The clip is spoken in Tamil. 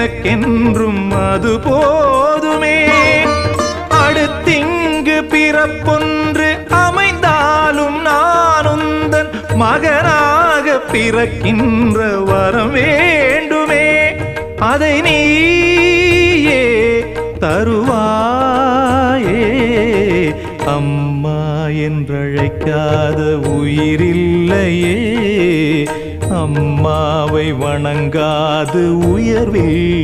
எனக்கென்றும் அது போதுமே. அடுத்திங்கு பிறப்பொன்று அமைந்தாலும் நானுந்தன் மகனாக பிறக்கின்ற வரம் வேண்டுமே. அதை நீயே தருவாயே. அம்மா என்றழைக்காத உயிரில்லையே. அம்மாவை வணங்காது உயர்வில்.